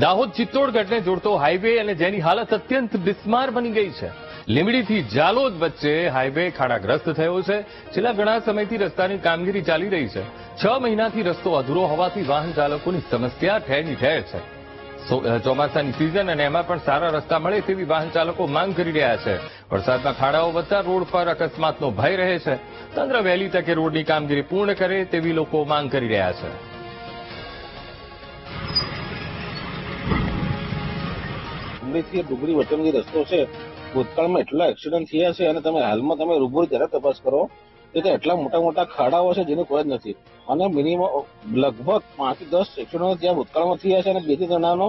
દાહોદ ચિત્તોડગઢને જોડતો હાઈવે અને જેની હાલત અત્યંત બિસ્માર બની ગઈ છે. લીમડીથી જાલોદ વચ્ચે હાઈવે ખાડાગ્રસ્ત થયો છે. છેલ્લા ઘણા સમયથી રસ્તાની કામગીરી ચાલી રહી છે. છ મહિનાથી રસ્તો અધૂરો હોવાથી વાહન ચાલકોની સમસ્યા ઠેરની ઠેર છે. ચોમાસાની સિઝન અને એમાં પણ સારા રસ્તા મળે તેવી વાહન ચાલકો માંગ કરી રહ્યા છે. વરસાદના ખાડાઓ વધતા રોડ પર અકસ્માતનો ભય રહે છે. તંત્ર વહેલી તકે રોડની કામગીરી પૂર્ણ કરે તેવી લોકો માંગ કરી રહ્યા છે. મુંબઈથી ડુંગળી વચ્ચેનો જે રસ્તો છે ભૂતકાળમાં એટલા એક્સિડન્ટ થયા છે અને તમે હાલમાં તમે રૂબરૂ ત્યારે તપાસ કરો કે ત્યાં એટલા મોટા મોટા ખાડાઓ છે જેનું કોઈ જ નથી. અને મિનિમમ લગભગ પાંચથી દસ એક્સિડન્ટ ત્યાં ભૂતકાળમાં થયા છે અને બેથી જણાનો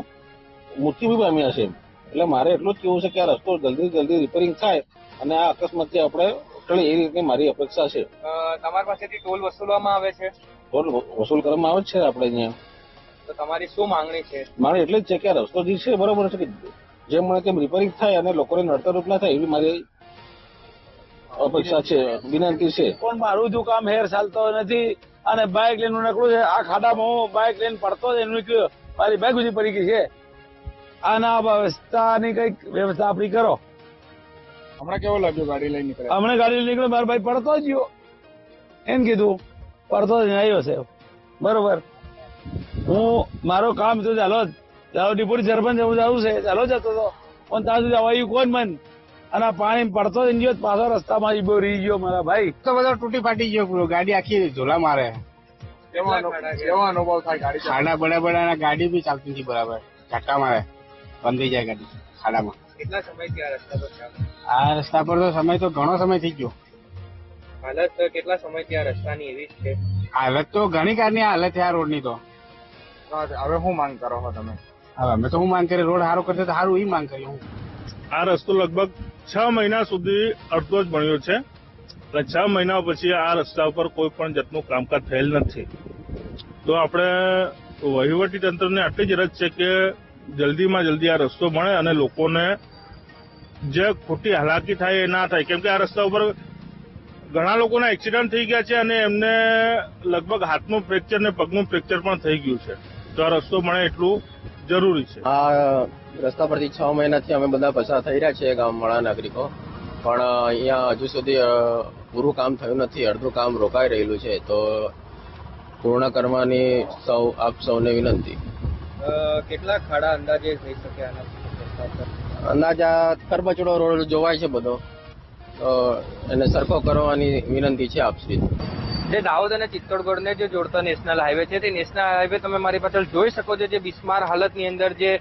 મૃત્યુ બી પામ્યા છે. એટલે મારે એટલું જ કેવું છે કે આ રસ્તો જલ્દી જલ્દી રિપેરિંગ થાય અને આ અકસ્માતથી આપણે ટળે એ રીતની મારી અપેક્ષા છે. તમારી પાસેથી ટોલ વસૂલવામાં આવે છે? ટોલ વસૂલ કરવામાં આવે જ છે આપણે અહીંયા. તો તમારી શું માંગણી છે? મારે એટલે જ છે કે આ રસ્તો જે છે બરોબર છે કે જેમ મળે તેમ રિપેરિંગ થાય અને લોકોને નડતરરૂપ ના થાય એવી મારી અપેક્ષા છે વિનંતી છે. પણ મારું જો કામ હેર ચાલતો નથી અને બાઇક લઈને નકળું છે આ ખાડામાં હું બાઇક લઈને પડતો જ એનું મારી બાઇક ઉજી પડી ગઈ છે. આના વ્યવસ્થાની કંઈક વ્યવસ્થા આપણી કરો. હમણાં કેવો લાગ્યો ગાડી લઈને નીકળ્યા? હમણાં ગાડી લઈને નીકળ્યો મારો ભાઈ પડતો જ ગયો. એમ કીધું પડતો જ આવ્યો છે. બરોબર. હું મારું કામ તો ચાલો ચાલો સરપંચ હું જવું છે. ચાલો જતો હતો પણ ત્યાં સુધી આવ્યું કોણ મન? અને પાણી પડતો જ ગયો પાછો રસ્તામાં ઈબો રહી ગયો મારા ભાઈ. તો બધો તૂટી ફાટી ગયો પૂરો. ગાડી આખી ઝોલા મારે. કેવો કેટલા અનુ- ખાડા છે? કેવો અનુભવ થાય ગાડી ખાડા બડા બડા ગાડી બી ચાલતી નથી બરાબર. ધક્કા મારે. બંધ જાય ગાડી. ખાડામાં. કેટલા સમયથી આ રસ્તા પર ચાલે આ રસ્તા પર તો સમય તો ઘણો સમય થઈ ગયો. હાલત કેટલા સમયથી આ રસ્તાની એવી છે? હાલત તો ઘણી કારની હાલત છે આ રોડની તો. હવે શું માંગ કરો છો તમે? હવે અમે તો હું માંગ કરી રોડ સારો કરશે તો સારું એ માંગ કરી હું. આ રસ્તો લગભગ છ મહિના સુધી અડધો જ બન્યો છે. અને છ મહિના પછી આ રસ્તા ઉપર કોઈ પણ જાતનું કામકાજ થયેલ નથી. તો આપણે વહીવટી તંત્રને આટલી જ રજ છે કે જલ્દીમાં જલ્દી આ રસ્તો મળે અને લોકોને જે ખોટી હાલાકી થાય એ ના થાય. કેમ કે આ રસ્તા ઉપર ઘણા લોકોના એક્સિડન્ટ થઈ ગયા છે અને એમને લગભગ હાથનું ફ્રેક્ચર ને પગનું ફ્રેક્ચર પણ થઈ ગયું છે. તો આ રસ્તો મળે એટલું જરૂરી છે. આ રસ્તા પરથી છ મહિનાથી અમે બધા પસાર થઈ રહ્યા છીએ ગામવાળા નાગરિકો. પણ અહીંયા હજુ સુધી પૂરું કામ થયું નથી અડધું કામ રોકાઈ રહેલું છે. તો પૂર્ણ કરવાની સૌ આપ સૌને વિનંતી. કેટલા ખાડા અંદાજે થઈ શકે અંદાજા કરબચડો રોડ જોવાય છે બધો. તો એને સરખો કરવાની વિનંતી છે આપશ્રી. જે દાહોદ અને ચિત્તોડગઢને જે જોડતો નેશનલ હાઈવે છે, તે નેશનલ હાઈવે તમે મારી પાછળ જોઈ શકો છો, જે બિસ્માર હાલતની અંદર જે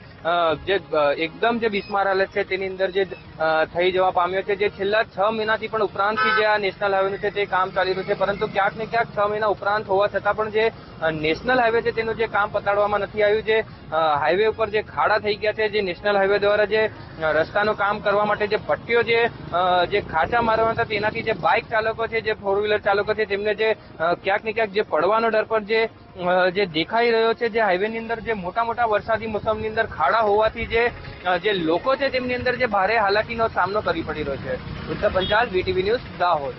જે એકદમ જે બિસ્માર હાલત છે, તેની અંદર જે થઈ જવા પામ્યો છે, જે છેલ્લા છ મહિનાથી પણ ઉપરાંતથી જે આ નેશનલ હાઈવેનું છે, તે કામ ચાલી રહ્યું છે, પરંતુ ક્યાંક ને ક્યાંક છ મહિના ઉપરાંત હોવા છતાં પણ જે નેશનલ હાઈવે છે, તેનું જે કામ પતાડવામાં નથી આવ્યું, જે હાઈવે ઉપર જે ખાડા થઈ ગયા છે, જે નેશનલ હાઈવે દ્વારા જે રસ્તાનું કામ કરવા માટે જે પટ્ટીઓ જે જે ખાંચા મારવાના હતા, તેનાથી જે બાઇક ચાલકો છે, જે ફોર વ્હીલર ચાલકો છે, તેમને જે ક્યાંક ને ક્યાંક જે પડવાનો ડર પર જે જે દેખાઈ રહ્યો છે, જે હાઈવેની અંદર જે મોટા મોટા વરસાદી મોસમની અંદર ખાડા હોવાથી જે જે લોકો છે, તેમની અંદર જે ભારે હાલાકીનો સામનો કરી પડી રહ્યો છે. ઉત્તર પંચાલ વીટીવી ન્યૂઝ, દાહોદ.